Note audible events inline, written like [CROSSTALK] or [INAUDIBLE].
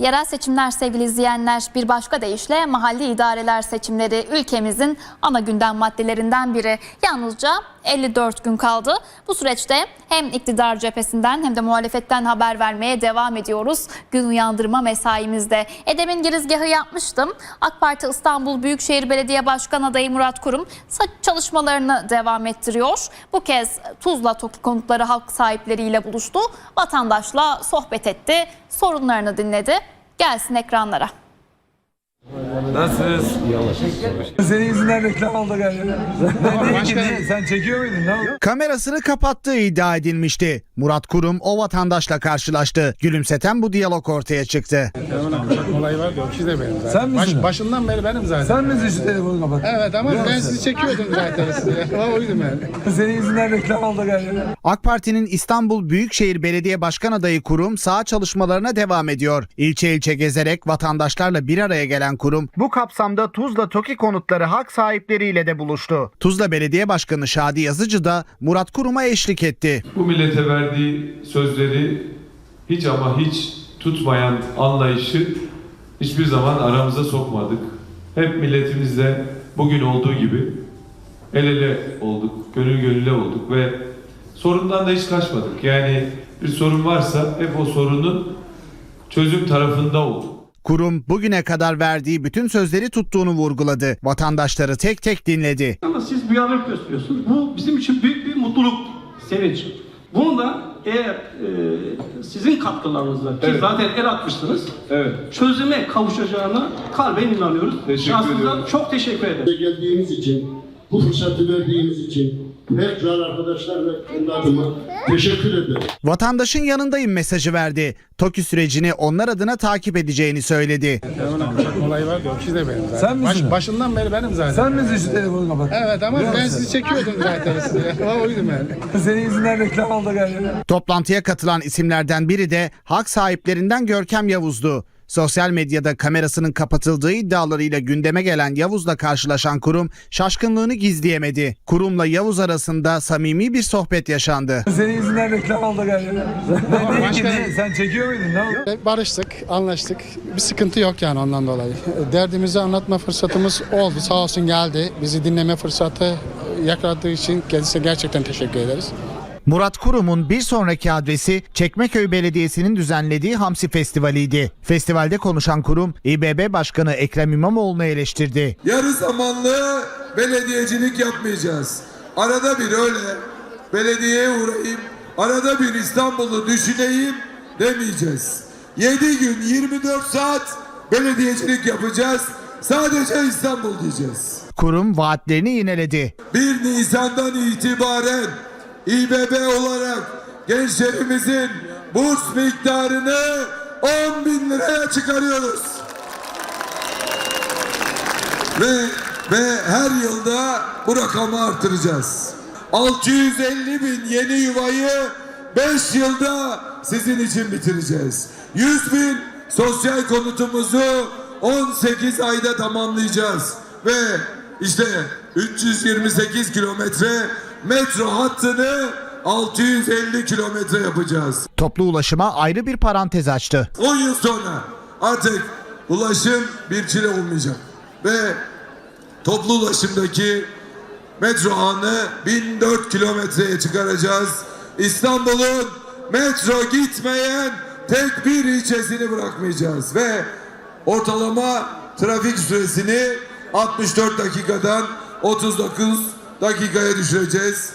Yerel seçimler sevgili izleyenler bir başka deyişle mahalli idareler seçimleri ülkemizin ana gündem maddelerinden biri. Yalnızca 54 gün kaldı. Bu süreçte hem iktidar cephesinden hem de muhalefetten haber vermeye devam ediyoruz. Gün uyandırma mesaimizde. Edem'in girizgahı yapmıştım. AK Parti İstanbul Büyükşehir Belediye Başkan adayı Murat Kurum çalışmalarını devam ettiriyor. Bu kez Tuzla TOKİ konutları halk sahipleriyle buluştu. Vatandaşla sohbet etti. Sorunlarını dinledi. Gelsin ekranlara. Nasılsınız? Senin yüzünden reklam oldu galiba. Ben değil ki. Sen çekiyor muydun? Ne oldu? Kamerasını kapattığı iddia edilmişti. Murat Kurum o vatandaşla karşılaştı. Gülümseten bu diyalog ortaya çıktı. Olay var yok siz de benim zaten. Sen misin o? başından beri benim zaten. Sen misin şu telefonu kapat? Evet ama ben sizi çekiyordum zaten size. [LAUGHS] O oydum yani. Senin yüzünden reklam oldu galiba. AK Parti'nin İstanbul Büyükşehir Belediye Başkan adayı Kurum saha çalışmalarına devam ediyor. İlçe ilçe gezerek vatandaşlarla bir araya gelen Kurum bu kapsamda Tuzla TOKİ konutları hak sahipleriyle de buluştu. Tuzla Belediye Başkanı Şadi Yazıcı da Murat Kurum'a eşlik etti. Bu millete verdiği sözleri hiç ama hiç tutmayan anlayışı hiçbir zaman aramıza sokmadık. Hep milletimizle bugün olduğu gibi el ele olduk, gönül gönüle olduk ve sorundan da hiç kaçmadık. Yani bir sorun varsa hep o sorunun çözüm tarafında olduk. Kurum bugüne kadar verdiği bütün sözleri tuttuğunu vurguladı. Vatandaşları tek tek dinledi. Ama siz duyarlılık gösteriyorsunuz. Bu bizim için büyük bir mutluluk, sevinç. Bunu da eğer e, sizin katkılarınızla ki Evet. zaten el atmışsınız, Evet. çözüme kavuşacağına kalben inanıyoruz. Teşekkür Şahsınıza çok teşekkür ederim. geldiğiniz için, bu fırsatı verdiğiniz için tekrar arkadaşlar ve kendi adıma teşekkür ederim. Vatandaşın yanındayım mesajı verdi. TOKİ sürecini onlar adına takip edeceğini söyledi. Olay var yok siz de benim zaten. Sen misin o? başından beri benim zaten. Sen misin şu telefonu kapat? Evet ama ben sizi çekiyordum zaten size. [LAUGHS] O oydum yani. Senin yüzünden reklam oldu galiba. Toplantıya katılan isimlerden biri de hak sahiplerinden Görkem Yavuz'du. Sosyal medyada kamerasının kapatıldığı iddialarıyla gündeme gelen Yavuz'la karşılaşan kurum şaşkınlığını gizleyemedi. Kurumla Yavuz arasında samimi bir sohbet yaşandı. Senin yüzünden reklam oldu galiba. Değil ki. Sen çekiyor muydun? Ne oldu? Barıştık, anlaştık. Bir sıkıntı yok yani ondan dolayı. Derdimizi anlatma fırsatımız oldu. Sağ olsun geldi. Bizi dinleme fırsatı yakaladığı için kendisine gerçekten teşekkür ederiz. Murat Kurum'un bir sonraki adresi Çekmeköy Belediyesi'nin düzenlediği Hamsi Festivali'ydi. Festivalde konuşan kurum İBB Başkanı Ekrem İmamoğlu'nu eleştirdi. Yarı zamanlı belediyecilik yapmayacağız. Arada bir öyle belediyeye uğrayayım, arada bir İstanbul'u düşüneyim demeyeceğiz. 7 gün 24 saat belediyecilik yapacağız. Sadece İstanbul diyeceğiz. Kurum vaatlerini yineledi. 1 Nisan'dan itibaren İBB olarak gençlerimizin burs miktarını 10 bin liraya çıkarıyoruz. Ve ve her yılda bu rakamı artıracağız. 650 bin yeni yuvayı 5 yılda sizin için bitireceğiz. 100 bin sosyal konutumuzu 18 ayda tamamlayacağız. Ve işte 328 kilometre metro hattını 650 kilometre yapacağız. Toplu ulaşıma ayrı bir parantez açtı. 10 yıl sonra artık ulaşım bir çile olmayacak. Ve toplu ulaşımdaki metro ağını 1004 kilometreye çıkaracağız. İstanbul'un metro gitmeyen tek bir ilçesini bırakmayacağız. Ve ortalama trafik süresini 64 dakikadan 39 dakikaya düşüreceğiz.